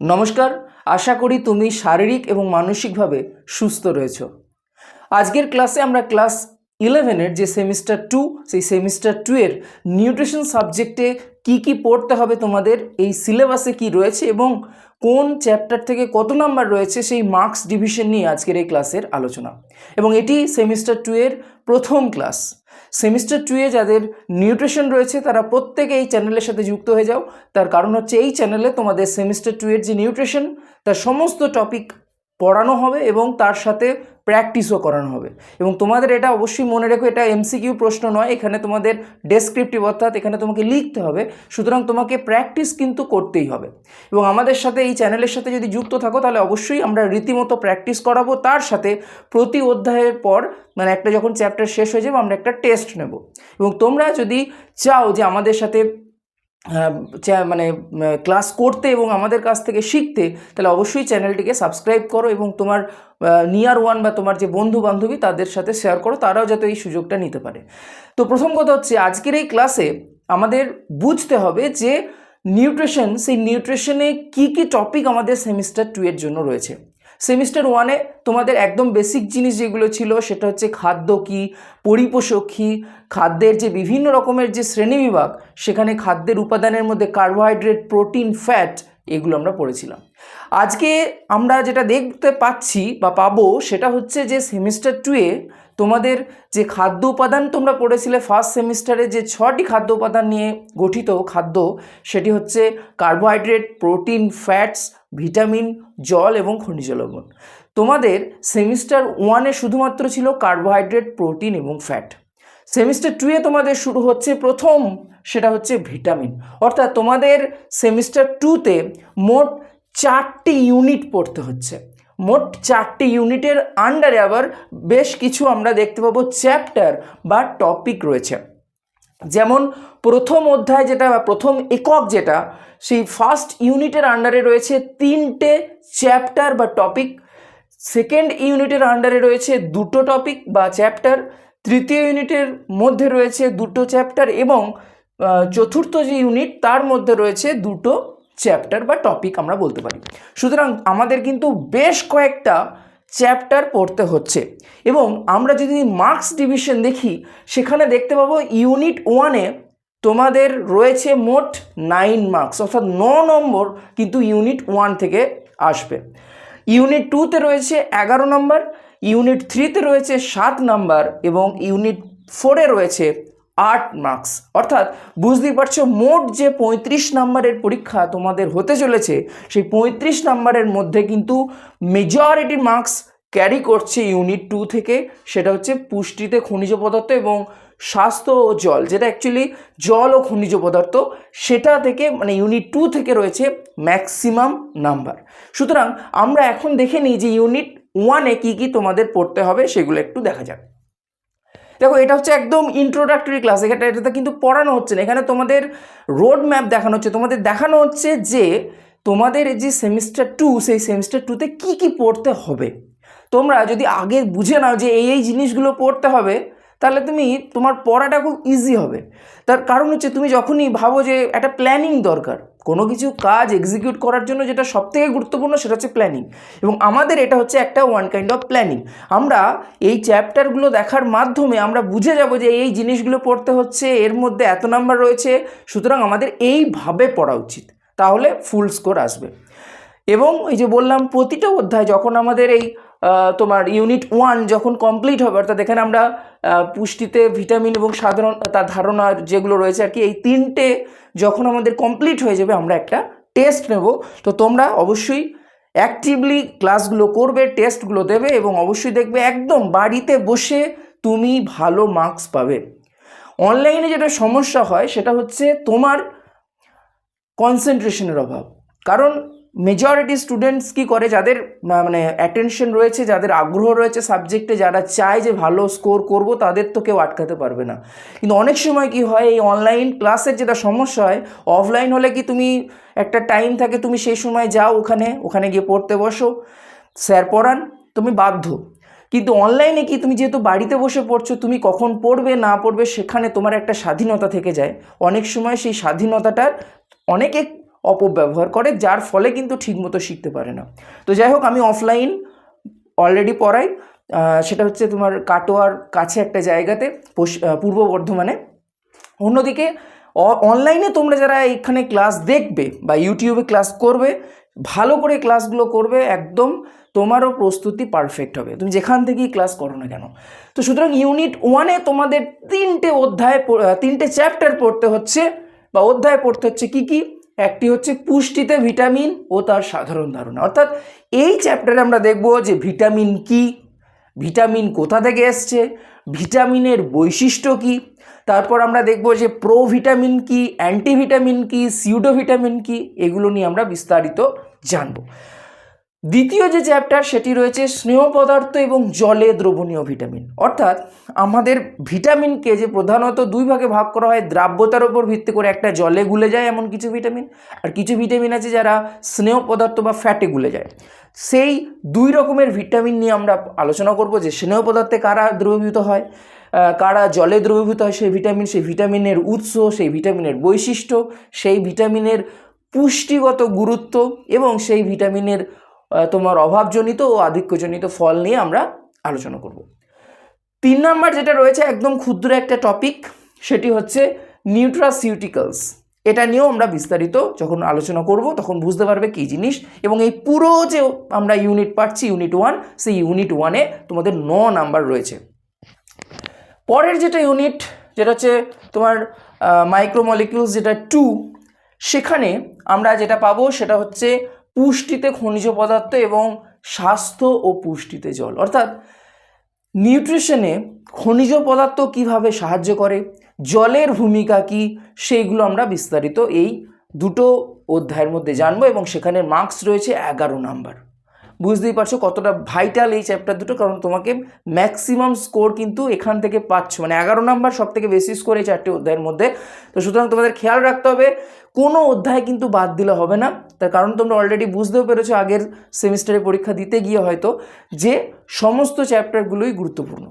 নমস্কার, আশা করি তুমি শারীরিক এবং মানসিকভাবে সুস্থ রয়েছো। আজকের ক্লাসে আমরা ক্লাস ইলেভেনের যে সেমিস্টার টু, সেই সেমিস্টার টু এর নিউট্রিশন সাবজেক্টে কি কি পড়তে হবে তোমাদের, এই সিলেবাসে কি রয়েছে এবং কোন চ্যাপ্টার থেকে কত নাম্বার রয়েছে, সেই মার্কস ডিভিশন নিয়ে আজকের এই ক্লাসের আলোচনা। এবং এটি সেমিস্টার টু এর প্রথম ক্লাস। সেমিস্টার টুয়ে যাদের নিউট্রিশন রয়েছে, তারা প্রত্যেকে এই চ্যানেলের সাথে যুক্ত হয়ে যাও। তার কারণ হচ্ছে এই চ্যানেলে তোমাদের সেমিস্টার টুয়ের যে নিউট্রিশন তার সমস্ত টপিক পড়ানো হবে এবং তার সাথে প্র্যাকটিসও করানো হবে। এবং তোমাদের এটা অবশ্যই মনে রেখো, এটা এমসিকিউ প্রশ্ন নয়, এখানে তোমাদের ডেসক্রিপটিভ অর্থাৎ এখানে তোমাকে লিখতে হবে, সুতরাং তোমাকে প্র্যাকটিস কিন্তু করতেই হবে। এবং আমাদের সাথে, এই চ্যানেলের সাথে যদি যুক্ত থাকো, তাহলে অবশ্যই আমরা রীতিমতো প্র্যাকটিস করাবো। তার সাথে প্রতি অধ্যায়ের পর মানে একটা যখন চ্যাপ্টার শেষ হয়ে যাবে, আমরা একটা টেস্ট নেব। এবং তোমরা যদি চাও যে আমাদের সাথে মানে ক্লাস করতে এবং আমাদের কাছ থেকে শিখতে, তাহলে অবশ্যই চ্যানেলটিকে সাবস্ক্রাইব করো এবং তোমার নিয়ার ওয়ান বা তোমার যে বন্ধু বান্ধবী তাদের সাথে শেয়ার করো, তারাও যাতে এই সুযোগটা নিতে পারে। তো প্রথম কথা হচ্ছে, আজকের এই ক্লাসে আমাদের বুঝতে হবে যে নিউট্রিশন সেই নিউট্রিশনে কি কি টপিক আমাদের সেমিস্টার টু এর জন্য রয়েছে। সেমিস্টার ওয়ানে তোমাদের একদম বেসিক জিনিস যেগুলো ছিল, সেটা হচ্ছে খাদ্য কী, পরিপোষক কী, খাদ্যের যে বিভিন্ন রকমের যে শ্রেণীবিভাগ, সেখানে খাদ্যের উপাদানের মধ্যে কার্বোহাইড্রেট প্রোটিন ফ্যাট এগুলো আমরা পড়েছিলাম। আজকে আমরা যেটা দেখতে পাচ্ছি বা পাবো, সেটা হচ্ছে যে সেমিস্টার টুয়ে তোমাদের যে খাদ্য উপাদান তোমরা পড়েছিলে ফার্স্ট সেমিস্টারে যে ছটি খাদ্য উপাদান নিয়ে গঠিত খাদ্য, সেটি হচ্ছে কার্বোহাইড্রেট প্রোটিন ফ্যাটস ভিটামিন, জল এবং খনিজ লবণ। তোমাদের সেমিস্টার ওয়ানে শুধুমাত্র ছিল কার্বোহাইড্রেট, প্রোটিন এবং ফ্যাট। সেমিস্টার টুয়ে তোমাদের শুরু হচ্ছে প্রথম, সেটা হচ্ছে ভিটামিন। অর্থাৎ তোমাদের সেমিস্টার টুতে মোট চারটি ইউনিট পড়তে হচ্ছে। মোট চারটি ইউনিটের আন্ডারে আবার বেশ কিছু আমরা দেখতে পাবো চ্যাপ্টার বা টপিক রয়েছে। যেমন প্রথম অধ্যায় যেটা বা প্রথম একক যেটা, সেই ফার্স্ট ইউনিটের আন্ডারে রয়েছে তিনটে চ্যাপ্টার বা টপিক সেকেন্ড ইউনিটের আন্ডারে রয়েছে দুটো টপিক বা চ্যাপ্টার তৃতীয় ইউনিটের মধ্যে রয়েছে দুটো চ্যাপ্টার এবং চতুর্থ যে ইউনিট তার মধ্যে রয়েছে দুটো চ্যাপ্টার বা টপিক আমরা বলতে পারি। সুতরাং আমাদের কিন্তু বেশ কয়েকটা চ্যাপ্টার পড়তে হচ্ছে। এবং আমরা যদি মার্কস ডিভিশন দেখি, সেখানে দেখতে পাবো ইউনিট ওয়ানে তোমাদের রয়েছে মোট নাইন মার্কস অর্থাৎ ন নম্বর কিন্তু ইউনিট ওয়ান থেকে আসবে। ইউনিট টুতে রয়েছে এগারো নম্বর ইউনিট থ্রিতে রয়েছে সাত নাম্বার এবং ইউনিট ফোরে রয়েছে আট মার্কস অর্থাৎ বুঝতেই পারছ, মোট যে পঁয়ত্রিশ নাম্বারের পরীক্ষা তোমাদের হতে চলেছে, সেই পঁয়ত্রিশ নাম্বারের মধ্যে কিন্তু মেজরিটি মার্কস ক্যারি করছে ইউনিট টু থেকে, সেটা হচ্ছে পুষ্টিতে খনিজ পদার্থ এবং স্বাস্থ্য ও জল, যেটা অ্যাকচুয়ালি জল ও খনিজ পদার্থ, সেটা থেকে মানে ইউনিট টু থেকে রয়েছে ম্যাক্সিমাম নাম্বার সুতরাং আমরা এখন দেখে নিই যে ইউনিট ওয়ানে কী কী তোমাদের পড়তে হবে, সেগুলো একটু দেখা যাক। দেখো, এটা হচ্ছে একদম ইন্ট্রোডাক্টরি ক্লাস এখানে এটাতে কিন্তু পড়ানো হচ্ছে না। এখানে তোমাদের রোড ম্যাপ দেখানো হচ্ছে। তোমাদের দেখানো হচ্ছে যে তোমাদের এই যে সেমিস্টার টু সেই সেমিস্টার টুতে কি কি পড়তে হবে। তোমরা যদি আগে বুঝে নাও যে এই এই জিনিসগুলো পড়তে হবে তাহলে তুমি তোমার পড়াটা খুব ইজি হবে। তার কারণ হচ্ছে তুমি যখনই ভাবো যে একটা প্ল্যানিং দরকার, কোনো কিছু কাজ এক্সিকিউট করার জন্য যেটা সবথেকে গুরুত্বপূর্ণ সেটা হচ্ছে প্ল্যানিং এবং আমাদের এটা হচ্ছে একটা ওয়ান কাইন্ড অফ প্ল্যানিং আমরা এই চ্যাপ্টারগুলো দেখার মাধ্যমে আমরা বুঝে যাব যে এই জিনিসগুলো পড়তে হচ্ছে, এর মধ্যে এত নাম্বার রয়েছে, সুতরাং আমাদের এইভাবে পড়া উচিত। তাহলে ফুল স্কোর আসবে। এবং এই যে বললাম প্রতিটা অধ্যায় যখন আমাদের এই তোমার ইউনিট ওয়ান যখন কমপ্লিট হবে, অর্থাৎ এখানে আমরা পুষ্টিতে ভিটামিন এবং সাধারণ, তার ধারণা যেগুলো রয়েছে আর কি, এই তিনটে যখন আমাদের কমপ্লিট হয়ে যাবে, আমরা একটা টেস্ট নেব। তো তোমরা অবশ্যই অ্যাক্টিভলি ক্লাসগুলো করবে টেস্টগুলো দেবে এবং অবশ্যই দেখবে একদম বাড়িতে বসে তুমি ভালো মার্কস পাবে। অনলাইনে যেটা সমস্যা হয়, সেটা হচ্ছে তোমার কনসেন্ট্রেশনের অভাব। কারণ মেজরিটি স্টুডেন্টস কি করে? যাদের মানে অ্যাটেনশন রয়েছে, যাদের আগ্রহ রয়েছে সাবজেক্টে যারা চায় যে ভালো স্কোর করব, তাদের তো কেউ আটকাতে পারবে না। কিন্তু অনেক সময় কি হয়, এই অনলাইন ক্লাসের যেটা সমস্যা হয় অফলাইন হলে কি তুমি একটা টাইম থাকে, তুমি সেই সময় যাও ওখানে ওখানে গিয়ে পড়তে বসো, স্যার পড়ান, তুমি বাধ্য। কিন্তু অনলাইনে কি তুমি যেহেতু বাড়িতে বসে পড়ছো, তুমি কখন পড়বে, না পড়বে, সেখানে তোমার একটা স্বাধীনতা থেকে যায়। অনেক সময় সেই স্বাধীনতাটার অনেকে অপব্যবহার করে, যার ফলে কিন্তু ঠিকমতো শিখতে পারে না। তো যাই হোক, আমি অফলাইন অলরেডি পড়াই। সেটা হচ্ছে তোমার কাটোয়ার কাছে একটা জায়গাতে পূর্ব বর্ধমানে। অন্যদিকে অনলাইনে তোমরা যারা এখানে ক্লাস দেখবে বা ইউটিউবে ক্লাস করবে, ভালো করে ক্লাসগুলো করবে, একদম তোমারও প্রস্তুতি পারফেক্ট হবে। তুমি যেখান থেকেই ক্লাস করো না কেন। তো সুতরাং ইউনিট ওয়ানে তোমাদের তিনটে অধ্যায় তিনটে চ্যাপ্টার পড়তে হচ্ছে, বা অধ্যায় পড়তে হচ্ছে কি কি? একটি হচ্ছে পুষ্টিতে ভিটামিন ও তার সাধারণ ধারণা। অর্থাৎ এই চ্যাপ্টারে আমরা দেখব যে ভিটামিন কি, ভিটামিন কোথা থেকে এসছে, ভিটামিনের বৈশিষ্ট্য কি, তারপর আমরা দেখব যে প্রো ভিটামিন কি, অ্যান্টিভিটামিন কি সিউডো ভিটামিন কি, এগুলো নিয়ে আমরা বিস্তারিত জানব। দ্বিতীয় যে চ্যাপ্টার সেটি রয়েছে স্নেহ পদার্থ এবং জলে দ্রবণীয় ভিটামিন অর্থাৎ আমাদের ভিটামিনকে যে প্রধানত দুই ভাগে ভাগ করা হয়, দ্রাব্যতার উপর ভিত্তি করে একটা জলে গুলে যায় এমন কিছু ভিটামিন আর কিছু ভিটামিন আছে যারা স্নেহ পদার্থ বা ফ্যাটে গুলে যায়। সেই দুই রকমের ভিটামিন নিয়ে আমরা আলোচনা করব যে স্নেহ পদার্থে কারা দ্রবীভূত হয় কারা জলে দ্রবীভূত হয় সেই ভিটামিন সেই ভিটামিনের উৎস, সেই ভিটামিনের বৈশিষ্ট্য, সেই ভিটামিনের পুষ্টিগত গুরুত্ব এবং সেই ভিটামিনের তোমার অভাবজনিত ও আধিক্যজনিত ফল নিয়ে আমরা আলোচনা করব। তিন নাম্বার যেটা রয়েছে একদম ক্ষুদ্র একটা টপিক সেটি হচ্ছে নিউট্রাসিউটিক্যালস এটা নিয়েও আমরা বিস্তারিত যখন আলোচনা করব, তখন বুঝতে পারবে কী জিনিস। এবং এই পুরো যে আমরা ইউনিট পাচ্ছি ইউনিট ওয়ান সেই ইউনিট ওয়ানে তোমাদের ন নাম্বার রয়েছে। পরের যেটা ইউনিট যেটা হচ্ছে তোমার মাইক্রোমলিকিউলস যেটা টু সেখানে আমরা যেটা পাবো, সেটা হচ্ছে পুষ্টিতে খনিজ পদার্থ এবং স্বাস্থ্য ও পুষ্টিতে জল। অর্থাৎ নিউট্রিশনে খনিজ পদার্থ কীভাবে সাহায্য করে, জলের ভূমিকা কি, সেইগুলো আমরা বিস্তারিত এই দুটো অধ্যায়ের মধ্যে জানব এবং সেখানে মার্কস রয়েছে এগারো নাম্বার বুঝতেই পারছ কতটা ভাইটাল এই চ্যাপ্টার দুটো, কারণ তোমাকে ম্যাক্সিমাম স্কোর কিন্তু এখান থেকে পাচ্ছ। মানে এগারো নাম্বার সব থেকে বেশি স্কোর এই চারটি অধ্যায়ের মধ্যে। তো সুতরাং তোমাদের খেয়াল রাখতে হবে, কোনো অধ্যায় কিন্তু বাদ দিলে হবে না। তার কারণ তোমরা অলরেডি বুঝতেও পেরেছ, আগের সেমিস্টারে পরীক্ষা দিতে গিয়ে হয়তো যে সমস্ত চ্যাপ্টারগুলোই গুরুত্বপূর্ণ।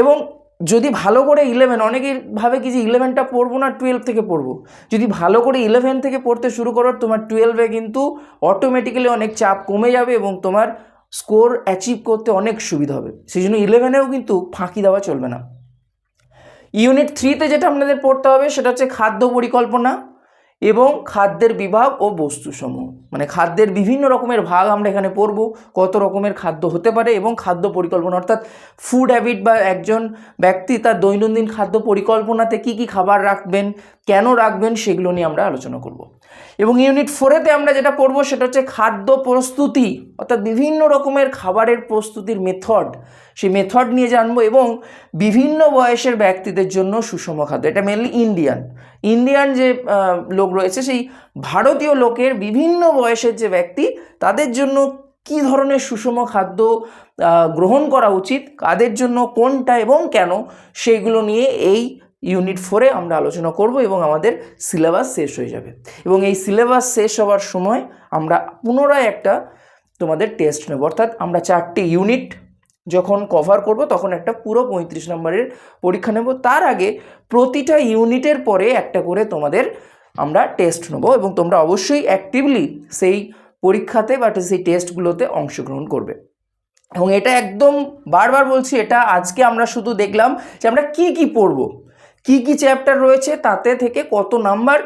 এবং যদি ভালো করে ইলেভেন অনেকেই ভাবে কি যে ইলেভেনটা পড়ব না টুয়েলভ থেকে পড়ব। যদি ভালো করে ইলেভেন থেকে পড়তে শুরু করো, তোমার টুয়েলভে কিন্তু অটোমেটিক্যালি অনেক চাপ কমে যাবে এবং তোমার স্কোর অ্যাচিভ করতে অনেক সুবিধা হবে। সেই জন্য ইলেভেনেও কিন্তু ফাঁকি দেওয়া চলবে না। ইউনিট থ্রিতে যেটা আপনাদের পড়তে হবে, সেটা হচ্ছে খাদ্য পরিকল্পনা। এবং খাদ্যের বিভাগ ও বস্তুসমূহ। মানে খাদ্যের বিভিন্ন রকমের ভাগ আমরা এখানে পড়ব, কত রকমের খাদ্য হতে পারে এবং খাদ্য পরিকল্পনা, অর্থাৎ ফুড হ্যাবিট বা একজন ব্যক্তি তার দৈনন্দিন খাদ্য পরিকল্পনাতে কি কি খাবার রাখবেন, কেন রাখবেন, সেগুলো নিয়ে আমরা আলোচনা করব। এবং ইউনিট ফোরেতে আমরা যেটা পড়ব সেটা হচ্ছে খাদ্য প্রস্তুতি, অর্থাৎ বিভিন্ন রকমের খাবারের প্রস্তুতির মেথড সেই মেথড নিয়ে জানব এবং বিভিন্ন বয়সের ব্যক্তিদের জন্য সুষম খাদ্য, এটা মেনলি ইন্ডিয়ান ইন্ডিয়ান যে লোক রয়েছে সেই ভারতীয় লোকের বিভিন্ন বয়সের যে ব্যক্তি, তাদের জন্য কি ধরনের সুষম খাদ্য গ্রহণ করা উচিত, কাদের জন্য, কোনটা এবং কেন সেইগুলো নিয়ে এই ইউনিট ফোরে আমরা আলোচনা করব এবং আমাদের সিলেবাস শেষ হয়ে যাবে। এবং এই সিলেবাস শেষ হওয়ার সময় আমরা পুনরায় একটা তোমাদের টেস্ট নেব। অর্থাৎ আমরা চারটি ইউনিট যখন কভার করব, তখন একটা পুরো পঁয়ত্রিশ নম্বরের পরীক্ষা নেব। তার আগে প্রতিটা ইউনিটের পরে একটা করে তোমাদের আমরা টেস্ট নেব এবং তোমরা অবশ্যই অ্যাক্টিভলি সেই পরীক্ষাতে বা সেই টেস্টগুলোতে অংশগ্রহণ করবে। এবং এটা একদম বারবার বলছি, এটা আজকে আমরা শুধু দেখলাম যে আমরা কি কি পড়ব। কি কি চ্যাপ্টার রয়েছে তাতে থেকে কত নাম্বার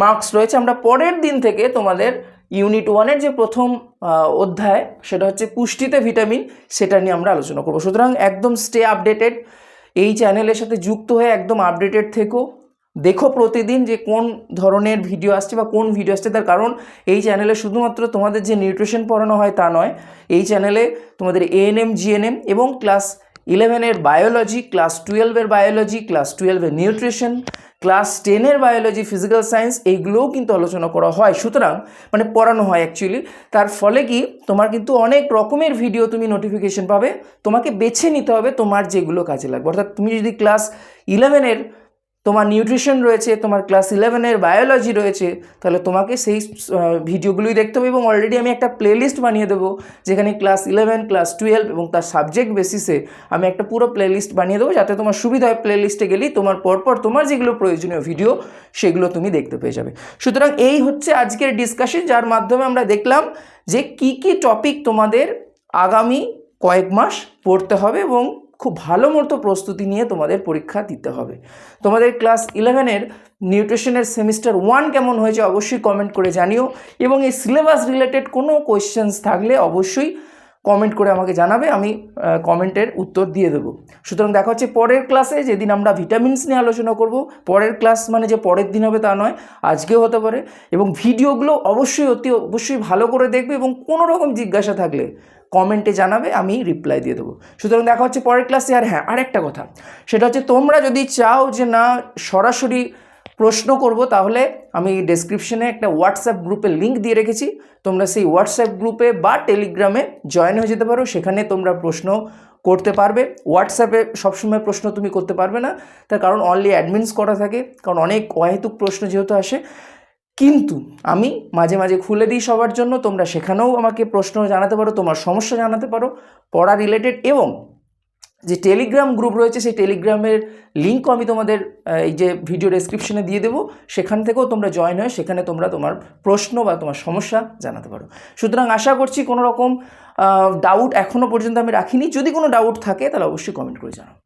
মার্কস রয়েছে আমরা পরের দিন থেকে তোমাদের ইউনিট ওয়ানের যে প্রথম অধ্যায় সেটা হচ্ছে পুষ্টিতে ভিটামিন সেটা নিয়ে আমরা আলোচনা করব। সুতরাং একদম স্টে আপডেটেড এই চ্যানেলের সাথে যুক্ত হয়ে একদম আপডেটেড থেকো। দেখো প্রতিদিন যে কোন ধরনের ভিডিও আসছে বা কোন ভিডিও আসছে, তার কারণ এই চ্যানেলে শুধুমাত্র তোমাদের যে নিউট্রিশন পড়ানো হয় তা নয়, এই চ্যানেলে তোমাদের এএনএম জিএনএম এবং ক্লাস ইলেভেনের বায়োলজি, ক্লাস টুয়েলভের বায়োলজি, ক্লাস টুয়েলভের নিউট্রিশন, ক্লাস টেনের বায়োলজি, ফিজিক্যাল সায়েন্স, এইগুলোও কিন্তু আলোচনা করা হয়। সুতরাং মানে পড়ানো হয় অ্যাকচুয়ালি তার ফলে কি, তোমার কিন্তু অনেক রকমের ভিডিও তুমি নোটিফিকেশন পাবে। তোমাকে বেছে নিতে হবে তোমার যেগুলো কাজে লাগবে। অর্থাৎ তুমি যদি ক্লাস ইলেভেনের তোমার নিউট্রিশন রয়েছে, তোমার ক্লাস ইলেভেনের বায়োলজি রয়েছে, তাহলে তোমাকে সেই ভিডিওগুলোই দেখতে হবে এবং অলরেডি আমি একটা প্লেলিস্ট বানিয়ে দেবো, যেখানে ক্লাস ইলেভেন ক্লাস টুয়েলভ এবং তার সাবজেক্ট বেসিসে আমি একটা পুরো প্লেলিস্ট বানিয়ে দেবো, যাতে তোমার সুবিধা হয় প্লেলিস্টে গেলেই তোমার পরপর তোমার যেগুলো প্রয়োজনীয় ভিডিও সেগুলো তুমি দেখতে পেয়ে যাবে। সুতরাং এই হচ্ছে আজকের ডিসকাশন যার মাধ্যমে আমরা দেখলাম যে কি কি টপিক তোমাদের আগামী কয়েক মাস পড়তে হবে এবং খুব ভালো মতো প্রস্তুতি নিয়ে তোমাদের পরীক্ষা দিতে হবে। তোমাদের ক্লাস ইলেভেনের নিউট্রিশনের সেমিস্টার ওয়ান কেমন হয়েছে অবশ্যই কমেন্ট করে জানিও এবং এই সিলেবাস রিলেটেড কোনো কোয়েশ্চেন্স থাকলে অবশ্যই কমেন্ট করে আমাকে জানাবে, আমি কমেন্টের উত্তর দিয়ে দেবো। সুতরাং দেখা হচ্ছে পরের ক্লাসে যেদিন আমরা ভিটামিনস নিয়ে আলোচনা করব। পরের ক্লাস মানে যে পরের দিন হবে তা নয়, আজকেও হতে পারে। এবং ভিডিওগুলো অবশ্যই অতি, অবশ্যই ভালো করে দেখবে এবং কোনো রকম জিজ্ঞাসা থাকলে কমেন্টে জানাবে, আমি রিপ্লাই দিয়ে দেবো। সুতরাং দেখা হচ্ছে পরের ক্লাসে আর হ্যাঁ আরেকটা কথা। সেটা হচ্ছে তোমরা যদি চাও যে না, সরাসরি প্রশ্ন করব, তাহলে আমি ডেসক্রিপশনে একটা হোয়াটসঅ্যাপ গ্রুপে লিঙ্ক দিয়ে রেখেছি। তোমরা সেই হোয়াটসঅ্যাপ গ্রুপে বা টেলিগ্রামে জয়েন হয়ে যেতে পারো। সেখানে তোমরা প্রশ্ন করতে পারবে। হোয়াটসঅ্যাপে সবসময় প্রশ্ন তুমি করতে পারবে না। তার কারণ অনলি অ্যাডমিনস করা থাকে। কারণ অনেক অহেতুক প্রশ্ন যেহেতু আসে কিন্তু আমি মাঝে মাঝে খুলে দিই সবার জন্য, তোমরা সেখানেও আমাকে প্রশ্ন জানাতে পারো, তোমার সমস্যা জানাতে পারো, পড়া রিলেটেড এবং যে টেলিগ্রাম গ্রুপ রয়েছে সেই টেলিগ্রামের লিঙ্কও আমি তোমাদের এই যে ভিডিও ডেসক্রিপশনে দিয়ে দেবো, সেখান থেকেও তোমরা জয়েন হয়ে সেখানে তোমরা তোমার প্রশ্ন বা তোমার সমস্যা জানাতে পারো। সুতরাং আশা করছি কোনো রকম ডাউট এখনও পর্যন্ত আমি রাখিনি, যদি কোনো ডাউট থাকে তাহলে অবশ্যই কমেন্ট করে জানাও।